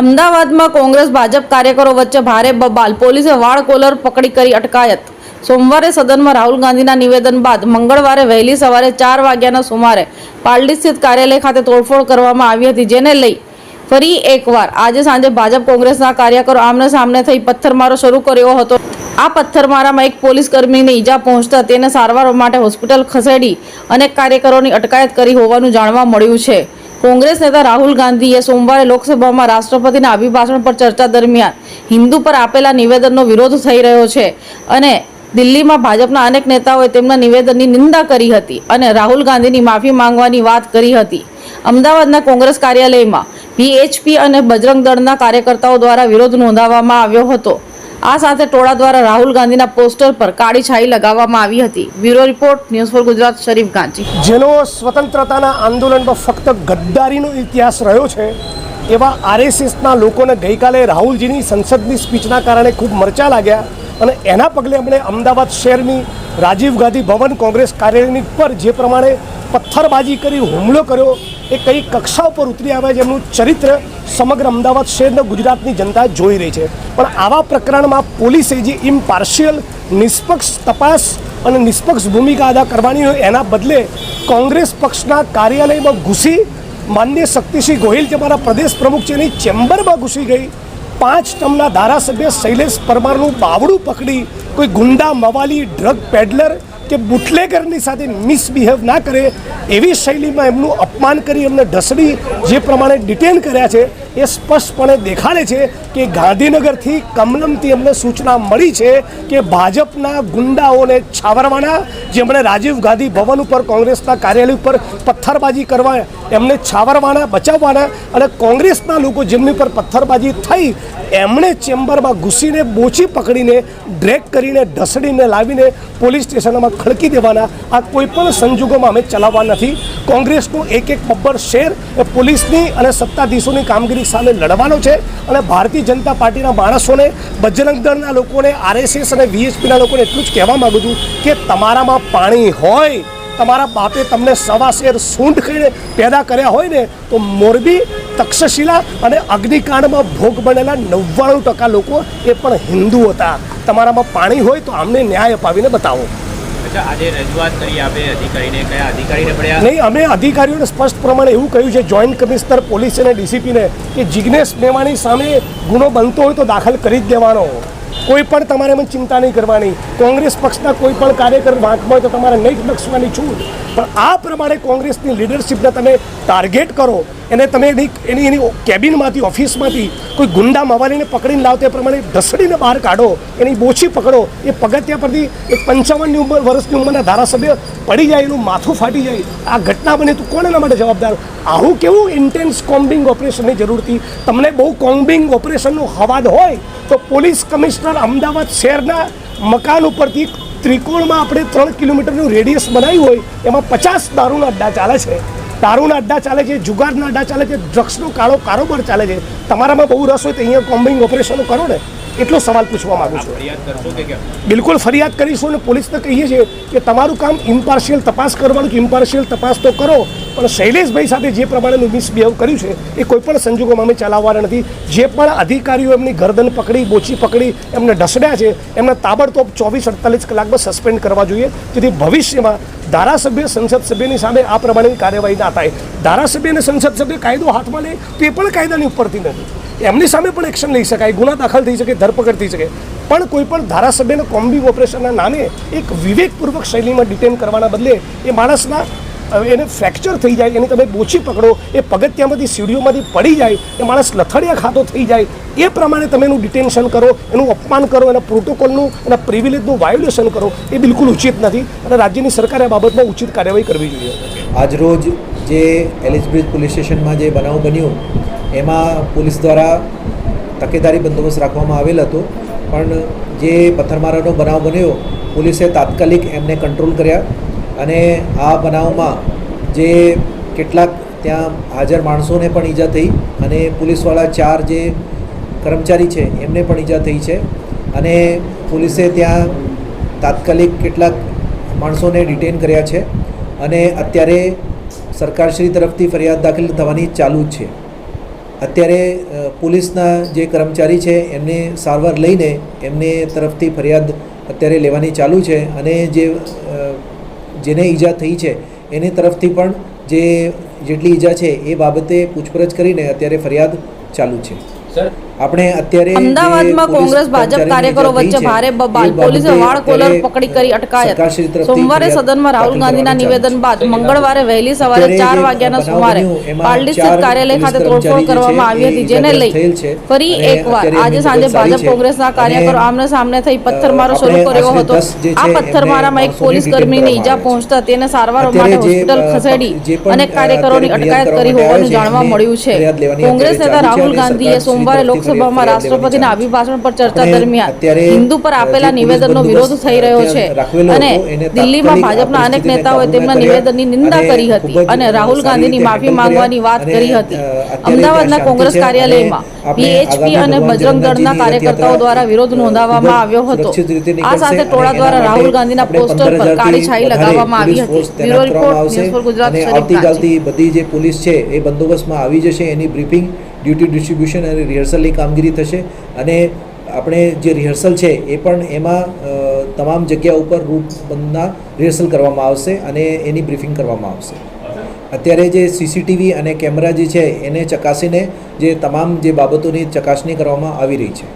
અમદાવાદમાં કોંગ્રેસ ભાજપ કાર્યકરો વચ્ચે ભારે બબાલ. પોલીસે વાળ કોલર પકડી કરી અટકાયત. સોમવારે સદનમાં રાહુલ ગાંધીના નિવેદન બાદ મંગળવારે વહેલી સવારે ચાર વાગ્યાના સુમારે પાલડી સ્થિત કાર્યાલય ખાતે તોડફોડ કરવામાં આવી હતી, જેને લઈ ફરી એકવાર આજે સાંજે ભાજપ કોંગ્રેસના કાર્યકરો આમને સામને થઈ પથ્થરમારો શરૂ કર્યો હતો. આ પથ્થરમારામાં એક પોલીસ કર્મીને ઈજા પહોંચતા તેને સારવાર માટે હોસ્પિટલ ખસેડી અનેક કાર્યકરોની અટકાયત કરી હોવાનું જાણવા મળ્યું છે. કોંગ્રેસ નેતા રાહુલ ગાંધીએ સોમવારે લોકસભામાં રાષ્ટ્રપતિના અભિભાષણ પર ચર્ચા દરમિયાન હિન્દુ પર આપેલા નિવેદનનો વિરોધ થઈ રહ્યો છે અને દિલ્હીમાં ભાજપના અનેક નેતાઓએ તેમના નિવેદનની નિંદા કરી હતી અને રાહુલ ગાંધીની માફી માંગવાની વાત કરી હતી. અમદાવાદના કોંગ્રેસ કાર્યાલયમાં વીએચપી અને બજરંગ દળના કાર્યકર્તાઓ દ્વારા વિરોધ નોંધાવવામાં આવ્યો હતો. આ સાથે ટોળા દ્વારા રાહુલ ગાંધીના પોસ્ટર પર કાળી છાઈ લગાવવામાં આવી હતી. Bureau report, news for Gujarat, Sharif Gandhi. જેનો સ્વતંત્રતાના આંદોલનમાં ફક્ત ગદ્દારીનો ઇતિહાસ રહ્યો છે, એવા આરએસએસના લોકોને ગઈકાલે રાહુલજીની સંસદની સ્પીચના કારણે ખૂબ મરચા લાગ્યા અને એના પગલે એમણે અમદાવાદ શહેરની રાજીવ ગાંધી ભવન કોંગ્રેસ કાર્યાલયની પર જે પ્રમાણે પથ્થરબાજી કરી, હુમલો કર્યો એ કઈ કક્ષા ઉપર ઉતરી આવે છે એમનું ચરિત્ર સમગ્ર અમદાવાદ શહેરને ગુજરાતની જનતા જોઈ રહી છે. પણ આવા પ્રકરણમાં પોલીસે જે ઇમ્પાર્શિયલ નિષ્પક્ષ તપાસ અને નિષ્પક્ષ ભૂમિકા અદા કરવાની હોય એના બદલે કોંગ્રેસ પક્ષના કાર્યાલયમાં ઘૂસી માન્ય શક્તિસિંહ ગોહિલ, જે મારા પ્રદેશ પ્રમુખ છે, એની ચેમ્બરમાં ઘૂસી ગઈ. પાંચ ટમના ધારાસભ્ય શૈલેષ પરમારનું બાવડું પકડી કોઈ ગુંડા, મવાલી, ડ્રગ પેડલર કે બુટલેગરની સાથે મિસબિહેવ ના કરે એવી શૈલીમાં એમનું અપમાન કરી એમને ઢસડી જે પ્રમાણે ડિટેન કર્યા છે એ સ્પષ્ટપણે દેખાડે છે કે ગાંધીનગરથી કમલમથી એમને સૂચના મળી છે કે ભાજપના ગુંડાઓને છાવરવાના જેમણે રાજીવ ગાંધી ભવન ઉપર, કોંગ્રેસના કાર્યાલય ઉપર પથ્થરબાજી કરવા એમને છાવરવાના, બચાવવાના અને કોંગ્રેસના લોકો જેમની પર પથ્થરબાજી થઈ, એમણે ચેમ્બરમાં ઘૂસીને બોચી પકડીને ડ્રેક કરીને, ઢસડીને લાવીને પોલીસ સ્ટેશનમાં ખડકી દેવાના આ કોઈપણ સંજોગોમાં અમે ચલાવવા નથી કોંગ્રેસનું એક એક બબ્બર શેર એ પોલીસની અને સત્તાધીશોની કામગીરી સામે લડવાનો છે અને ભારતીય જનતા પાર્ટીના માણસોને બજરંગ દળના લોકોને, આરએસએસ અને વીએચપીના લોકોને એટલું જ કહેવા માગું છું કે તમારામાં પાણી હોય, તમારા બાપે તમને સવા શેર સૂંઢ ખાઈને પેદા કર્યા હોય ને, તો મોરબી, તક્ષશિલા અને અગ્નિકાંડમાં ભોગ બનેલા નવ્વાણું ટકા લોકો એ પણ હિન્દુ હતા. તમારામાં પાણી હોય તો આમને ન્યાય અપાવીને બતાવો. નહીં, અમે અધિકારીઓને સ્પષ્ટ પ્રમાણે એવું કહ્યું છે જોઈન્ટ કમિશનર પોલીસ અને ડીસીપીને કે જિજ્ઞેશ મેવાણી સામે ગુનો બનતો હોય તો દાખલ કરી જ દેવાનો. કોઈ પણ તમારે એમાં ચિંતા નહીં કરવાની. કોંગ્રેસ પક્ષના કોઈ પણ કાર્યકર વાંકમાં હોય તો તમારે નહીં બક્ષવાની છૂટ. પણ આ પ્રમાણે કોંગ્રેસની લીડરશિપને તમે ટાર્ગેટ કરો, એને તમે એની એની એની કેબિનમાંથી, ઓફિસમાંથી કોઈ ગુંડા મવાલીને પકડીને લાવો, તે પ્રમાણે ઢસડીને બહાર કાઢો, એની બોછી પકડો. એ પગથિયા પરથી એક પંચાવનની ઉંમર વર્ષની ઉંમરના ધારાસભ્ય પડી જાય, એનું માથું ફાટી જાય. આ ઘટના બને તો કોણ એના માટે જવાબદાર? આવું કેવું ઇન્ટેન્સ કોમ્બિંગ ઓપરેશનની જરૂરથી તમને બહુ કોમ્બિંગ ઓપરેશનનો હવાદ હોય, તો પોલીસ કમિશનર અમદાવાદ શહેરના મકાન ઉપરથી ત્રિકોણમાં આપણે ત્રણ કિલોમીટરનું રેડિયસ બનાવ્યું હોય, એમાં પચાસ દારૂના અડ્ડા ચાલે છે. દારૂના અડ્ડા ચાલે છે, જુગારના અડ્ડા ચાલે છે, ડ્રગ્સનો કાળો કારોબાર ચાલે છે. તમારામાં બહુ રસ હોય તો અહીંયા કોમ્બિંગ ઓપરેશનો કરો ને. એટલો સવાલ પૂછવા માંગુ છું. બિલકુલ ફરિયાદ કરીશું અને પોલીસને કહીએ છીએ કે તમારું કામ ઇમ્પાર્શિયલ તપાસ કરવાનું કે ઇમ્પાર્શિયલ તપાસ તો કરો, પણ શૈલેષભાઈ સાથે જે પ્રમાણેનું મિસબિહેવ કર્યું છે, એ કોઈ પણ સંજોગોમાં અમે ચલાવવાના નથી. જે પણ અધિકારીઓ એમની ગરદન પકડી, બોચી પકડી, એમને ઢસડ્યા છે, એમને તાબડતોબ ચોવીસ અડતાલીસ કલાકમાં સસ્પેન્ડ કરવા જોઈએ. જેથી ભવિષ્યમાં ધારાસભ્ય સંસદ સભ્યની સામે આ પ્રમાણેની કાર્યવાહી ના થાય. ધારાસભ્ય અને સંસદ સભ્ય કાયદો હાથમાં લે તો પણ કાયદાની ઉપરથી નથી. એમની સામે પણ એક્શન લઈ શકાય, ગુના દાખલ થઈ શકે, ધરપકડ થઈ શકે. પણ કોઈ પણ ધારાસભ્યને કોમ્બિંગ ઓપરેશનના નામે એક વિવેકપૂર્વક શૈલીમાં ડિટેન કરવાના બદલે એ માણસના એને ફ્રેક્ચર થઈ જાય, એની તમે બોછી પકડો, એ પગથિયામાંથી સીડીઓમાંથી પડી જાય, એ માણસ લથડિયા ખાતો થઈ જાય, એ પ્રમાણે તમે એનું ડિટેન્શન કરો, એનું અપમાન કરો, એના પ્રોટોકોલનું, એના પ્રિવિલેજનું વાયોલેશન કરો, એ બિલકુલ ઉચિત નથી. અને રાજ્યની સરકારે આ બાબતમાં ઉચિત કાર્યવાહી કરવી જોઈએ. આજરોજ જે એલિઝબ્રિજ પોલીસ સ્ટેશનમાં જે બનાવ બન્યો, એમાં પોલીસ દ્વારા તકેદારી બંદોબસ્ત રાખવામાં આવેલ હતો. પણ જે પથ્થરમારાનો બનાવ બન્યો, પોલીસે તાત્કાલિક એમને કંટ્રોલ કર્યા. અને આ બનાવમાં જે કેટલાક ત્યાં હાજર માણસોને પણ ઈજા થઈ અને પોલીસવાળા ચાર જે કર્મચારી છે, એમને પણ ઈજા થઈ છે. અને પોલીસે ત્યાં તાત્કાલિક કેટલાક માણસોને ડિટેન કર્યા છે અને અત્યારે સરકારશ્રી તરફથી ફરિયાદ દાખલ થવાની ચાલુ જ છે. અત્યારે પોલીસના જે કર્મચારી છે, એમને સારવાર લઈને એમને તરફથી ફરિયાદ અત્યારે લેવાની ચાલુ છે અને જે જેને ઈજા થઈ છે, એની તરફથી પણ જે જેટલી ઈજા છે એ બાબતે પૂછપરછ કરીને અત્યારે ફરિયાદ ચાલુ છે. સર આપણે અત્યારે અમદાવાદમાં કોંગ્રેસ ભાજપ કાર્યકરો વચ્ચે ભારે બબાલ. પોલીસે વાળ કોલર પકડી કરી અટકાયત. સોમવારે સદનમાં રાહુલ ગાંધીના નિવેદન બાદ મંગળવારે વહેલી સવારે ચાર વાગ્યાના સુમારે પાલડી સ્થિત કાર્યાલય ખાતે તોડફોડ કરવામાં આવી હતી જેને લઈ ફરી એકવાર આજે સાંજે ભાજપ કોંગ્રેસના કાર્યકરો આમને સામને થઈ પથ્થરમારો શરૂ કર્યો હતો. આ પથ્થરમારામાં એક પોલીસ કર્મીને ઈજા પહોંચતા તેને સારવાર માટે હોસ્પિટલ ખસેડી અનેક કાર્યકરોની અટકાયત કરી હોવાનું જાણવા મળ્યું છે. કોંગ્રેસ નેતા રાહુલ ગાંધીએ સોમવારે તરફથી લોકસભામાં રાષ્ટ્રપતિના અભિભાષણ પર ચર્ચા દરમિયાન હિન્દુ પર આપેલા નિવેદનનો વિરોધ થઈ રહ્યો છે અને દિલ્હીમાં ભાજપના અનેક નેતાઓએ તેમના નિવેદનની નિંદા કરી હતી અને રાહુલ ગાંધીની માફી માંગવાની વાત કરી હતી. અમદાવાદના કોંગ્રેસ કાર્યાલયમાં પીએચપી અને બજરંગ દળના કાર્યકર્તાઓ દ્વારા વિરોધ નોંધાવવામાં આવ્યો હતો. આ સાથે ટોળા દ્વારા રાહુલ ગાંધીના પોસ્ટર પર 15,000 કાળી છાઈ લગાવવામાં આવી હતી. Bureau report news for Gujarat આવતીકાલથી બધી જે પોલીસ છે એ બંદોબસ્તમાં આવી જશે એની બ્રીફિંગ ડ્યુટી ડિસ્ટ્રીબ્યુશન અને રિહર્સલની કામગીરી થશે. અને આપણે જે રિહર્સલ છે, એ પણ એમાં તમામ જગ્યા ઉપર રૂપબંધના રિહર્સલ કરવામાં આવશે અને એની બ્રીફિંગ કરવામાં આવશે. અત્યારે જે સીસીટીવી અને કેમેરા જે છે, એને ચકાસીને જે તમામ જે બાબતોની ચકાસણી કરવામાં આવી રહી છે.